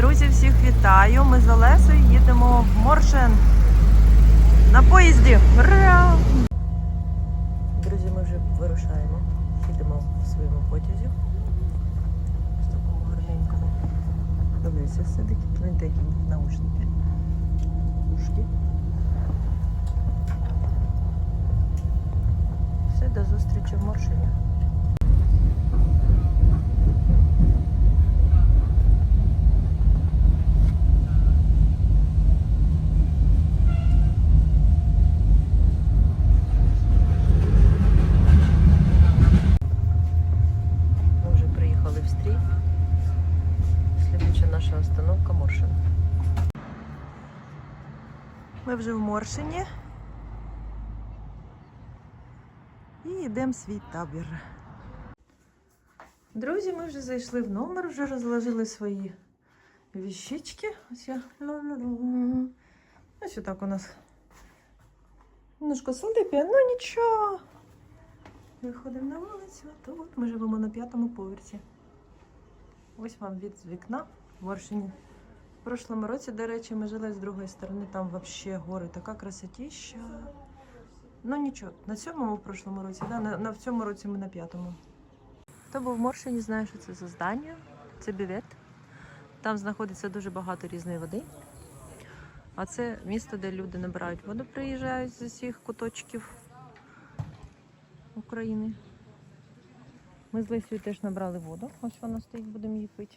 Друзі, всіх вітаю! Ми з Олесою їдемо в Моршен на поїзді. Ура! Друзі, ми вже вирушаємо. Їдемо в своєму потязі. Ось такому гарненькому. Дивіться, ну, такі наушники. Ушки. Все, до зустрічі в Моршині. Моршин. Ми вже в Моршині. І йдемо в свій табір. Друзі, ми вже зайшли в номер, вже розложили свої віщички. Ось я. Ось отак у нас. Немножко сандипія, ну нічого. Виходимо на вулицю, а тут ми живемо на п'ятому поверсі. Ось вам від вікна в Моршині. Прошлому році, до речі, ми жили з другої сторони, там взагалі гори, така красотіща. Ну нічого, на сьомому в прошлому році, да? на, на в цьому році ми на п'ятому. Хто був в Моршині, знає, що це за здання. Це бівет. Там знаходиться дуже багато різної води. А це місто, де люди набирають воду, приїжджають з усіх куточків України. Ми з Лесією теж набрали воду. Ось вона стоїть, будемо її пити.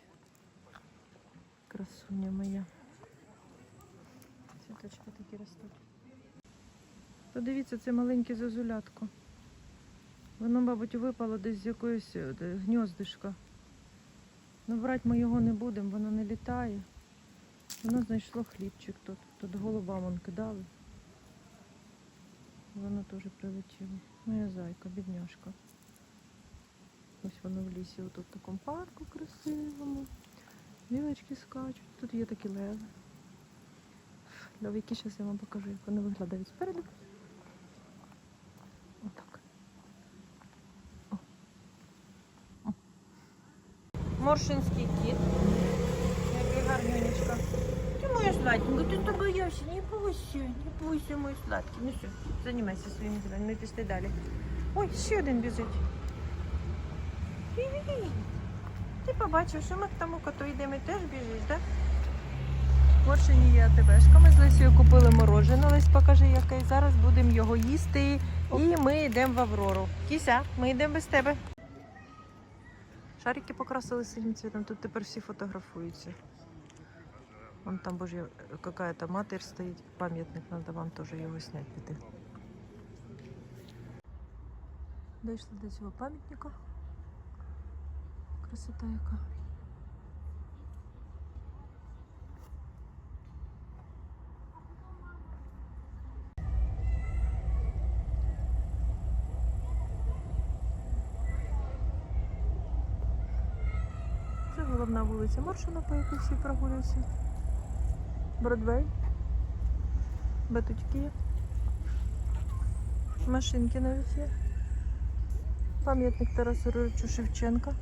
Красуня моя. Цвіточки такі ростуть. Подивіться, це маленьке зозулятко. Воно, мабуть, випало десь з якоїсь е, гніздишка. Ну, брати ми його не будемо, воно не літає. Воно знайшло хлібчик тут. Тут голубам он кидали. Воно теж прилетіло. Моя зайка, бідняшка. Ось воно в лісі, отут в такому парку красивому. Білочки скачуть. Тут є такі леви. Левики, зараз я вам покажу, як вони виглядають спереду. Отак. Моршинський кіт. Який гарненечко. Ти моя сладенька, ти не боявся, не бойся, не бойся, мой сладкий. Ну все, займайся своїми ділами, ми пішли далі. Ой, ще один біжить. Привіт! Ти побачив, що ми к тому коту йдемо теж біжиш, так? В Моршині є АТБшка. Ми з Лесією купили морожене. Лесь покажи, яке. Зараз будемо його їсти. І ми йдемо в Аврору. Кіся, ми йдемо без тебе. Шарики покрасили синім цвітом, тут тепер всі фотографуються. Вон там, боже, какая-то матерь стоїть, пам'ятник, треба вам теж його зняти піти. Дійшли до цього пам'ятника. Красота яка. Це головна вулиця Маршина, по якій всі прогулюються. Бродвей. Батутьки. Машинки навіть є. Пам'ятник Тарасу Григоровичу Шевченка.